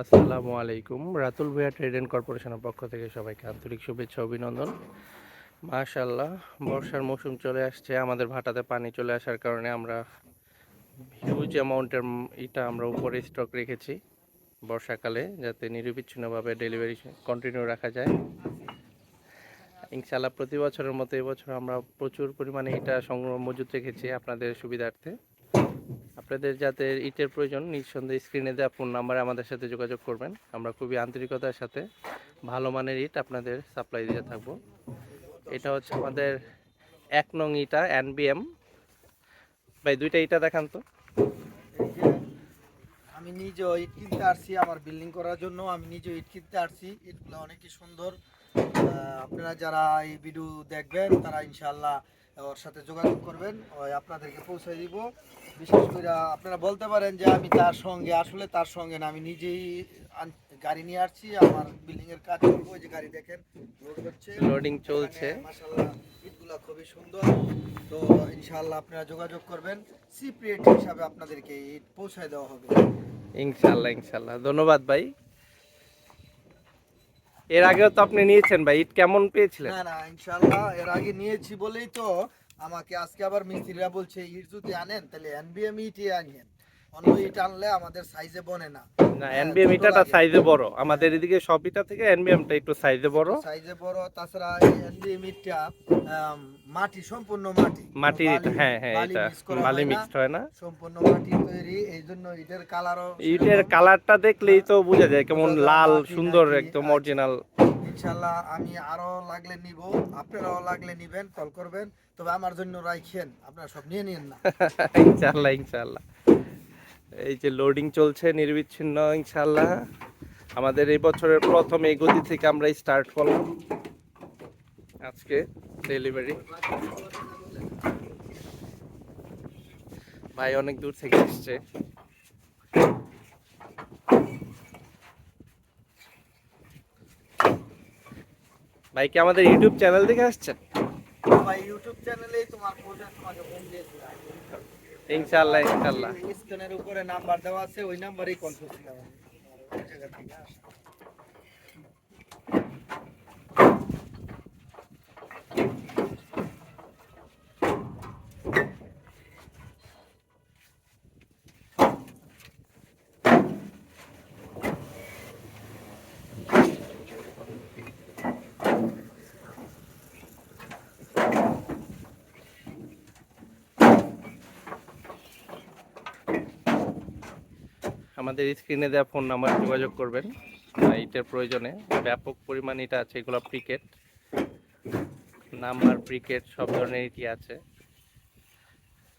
আসসালামু আলাইকুম। রাতুল ভুয়া ট্রেড অ্যান্ড কর্পোরেশনের পক্ষ থেকে সবাইকে আন্তরিক শুভেচ্ছা, অভিনন্দন। মাশাল্লাহ বর্ষার মৌসুম চলে আসছে। আমাদের ভাটাতে পানি চলে আসার কারণে আমরা হিউজ অ্যামাউন্টের ইটা আমরা উপরে স্টক রেখেছি বর্ষাকালে, যাতে নিরবিচ্ছিন্নভাবে ডেলিভারি কন্টিনিউ রাখা যায়। ইনশাল্লাহ প্রতি বছরের মতো এবছর আমরা প্রচুর পরিমাণে ইটা সংগ্রহ মজুত রেখেছি আপনাদের সুবিধার্থে। আপনাদের যাতে ইটের প্রয়োজন, নিঃসন্দেহে স্ক্রিনে দেওয়া ফোন নাম্বারে আমাদের সাথে যোগাযোগ করবেন। আমরা খুবই আন্তরিকতার সাথে ভালো মানের ইট আপনাদের সাপ্লাই দিয়ে থাকব। এটা হচ্ছে আমাদের এক নং ইটা এনবিএম ভাই, দুইটা ইটা দেখান তো। আমি নিজে ইট কিনতে আসছি, আমার বিল্ডিং করার জন্য। আমি নিজে ইট কিনতে আসছি। ইটগুলো অনেকই সুন্দর। আপনারা যারা এই ভিডিও দেখবেন, তারা ইনশাআল্লাহ ওর সাথে যোগাযোগ করবেন ওই আপনাদেরকে পৌঁছে দিব। বিশেষ করে আপনারা বলতে পারেন যে আমি তার সঙ্গে আসলে তার সঙ্গে না আমি নিজেই গাড়ি নিয়ে আসছি আমার বিল্ডিং এর কাজ করব ওই যে গাড়ি দেখেন লোড হচ্ছে। লোডিং চলছে। মাশাআল্লাহ ইটগুলো খুবই সুন্দর। তো ইনশাআল্লাহ আপনারা যোগাযোগ করবেন সিপ রেট হিসাবে আপনাদেরকে ইট পৌঁছায় দেওয়া হবে। ইনশাল্লাহ ইনশাল্লাহ ধন্যবাদ ভাই। এর আগেও তো আপনি নিয়েছেন ভাই ইট কেমন পেয়েছিলেন? না না, ইনশাআল্লাহ, এর আগে নিয়েছি বলেই তো আমাকে আজকে আবার মিস্ত্রিরা বলছে ইট যদি আনেন, তাহলে এনবিএম ইটি আনিয়েন। অন্য আনলে আমাদের সাইজে বনে না। না হ্যাঁ, এনবিএম ইটাটা সাইজে বড়। আমাদের এদিকে সব ইটা থেকে এনবিএমটা একটু সাইজে বড়। সাইজে বড় তাছাড়া এনবিএম ইটটা মাটি সম্পূর্ণ মাটি। মাটির কোনো ইট বালি- হ্যাঁ হ্যাঁ এটা বালি মিক্সড হয় না। সম্পূর্ণ মাটি তৈরি এই ইটের কালারও ইটের কালারটা দেখলেই তো বোঝা যায় কেমন লাল সুন্দর একদম অরিজিনাল ইনশাল্লাহ আমি আরও লাগলে নিব আপনারাও লাগলে নিবেন কল করবেন। তবে আমার জন্য রাখেন আপনারা সব নিয়ে নিন না। ইনশাল্লাহ ইনশাল্লাহ এই যে লোডিং চলছে নির্বিচ্ছিন্ন ইনশাল্লাহ আমাদের এই বছরের প্রথম এই গতি থেকে আমরা স্টার্ট করলাম। আজকে ডেলিভারি ভাই অনেক দূর থেকে এসছে ভাই, কি আমাদের ইউটিউব চ্যানেল থেকে আসছেন? ভাই ইউটিউব চ্যানেলেই তোমার ফোনে তোমাকে ফোন দিয়েছিলাম ইনশাল্লাহ ইনশাল্লাহ স্ক্রিনের উপরে নাম্বার দেওয়া আছে ওই নাম্বারেই কল আমাদের স্ক্রিনে দেওয়া ফোন নাম্বার যোগাযোগ করবেন। ইটের প্রয়োজনে ব্যাপক পরিমাণ ইটা আছে এগুলো ক্রিকেট নাম্বার ক্রিকেট সব ধরনের ইটি আছে।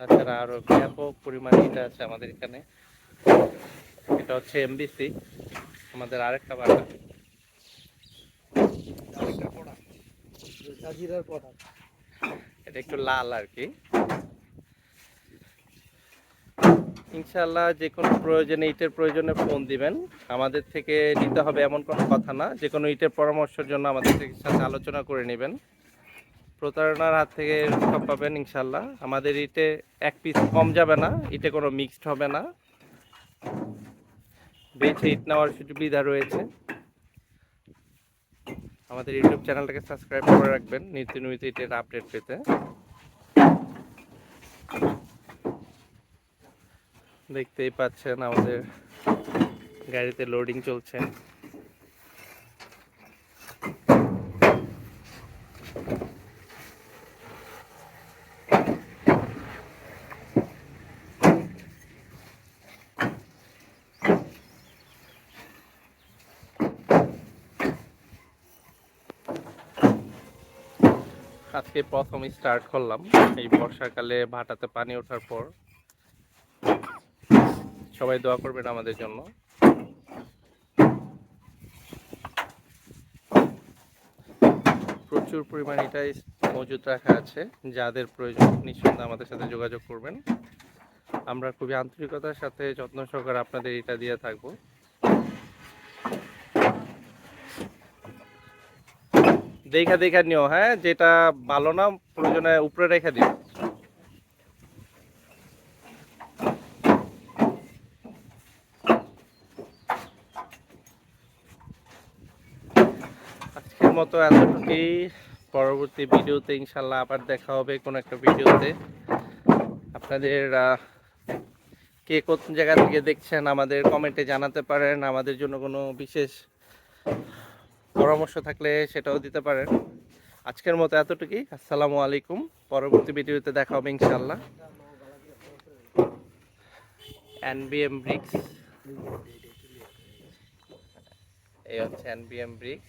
তাছাড়া আরও ব্যাপক পরিমাণ ইটা আছে আমাদের এখানে। এটা হচ্ছে এমবিসি আমাদের আরেকটা। জাজিরার এটা একটু লাল আর কি। ইনশাল্লাহ যে কোনো প্রয়োজনে, ইটের প্রয়োজনে ফোন দিবেন। আমাদের থেকে নিতে হবে এমন কোনো কথা না। যে কোনো ইটের পরামর্শের জন্য আমাদের সাথে আলোচনা করে নেবেন। প্রতারণার হাত থেকে রক্ষা পাবেন ইনশাল্লাহ আমাদের ইটে এক পিস কম যাবে না, ইটে কোনো মিক্সড হবে না। বেছে ইট নেওয়ার সুবিধা রয়েছে। আমাদের ইউটিউব চ্যানেলটাকে সাবস্ক্রাইব করে রাখবেন। নিত্য নৈমিত ইটের আপডেট পেতে। দেখতেই পাচ্ছেন আমাদের গাড়িতে লোডিং চলছে। আজকে প্রথম স্টার্ট করলাম, এই বর্ষাকালে ভাটাতে পানি ওঠার পর। সবাই দোয়া করবেন আমাদের জন্য। প্রচুর পরিমাণ এটাই মজুত রাখা আছে, যাদের প্রয়োজন নিঃসন্দেহে আমাদের সাথে যোগাযোগ করবেন। আমরা খুবই আন্তরিকতার সাথে যত্ন সহকারে আপনাদের এটা দিয়ে থাকব। দেখা দেখা নিও হ্যাঁ? যেটা ভালো না, প্রয়োজনে উপরে রেখে দিও। মতো এতটুকুই। পরবর্তী ভিডিওতে ইনশাল্লাহ আবার দেখা হবে কোনো একটা ভিডিওতে। আপনাদের কে কোন জায়গা থেকে দেখছেন আমাদের কমেন্টে জানাতে পারেন। আমাদের জন্য কোনো বিশেষ পরামর্শ থাকলে সেটাও দিতে পারেন। আজকের মতো এতটুকুই। আসসালামু আলাইকুম। পরবর্তী ভিডিওতে দেখা হবে ইনশাল্লাহ। এনবিএম ব্রিক্স এই হচ্ছে এনবিএম ব্রিক্স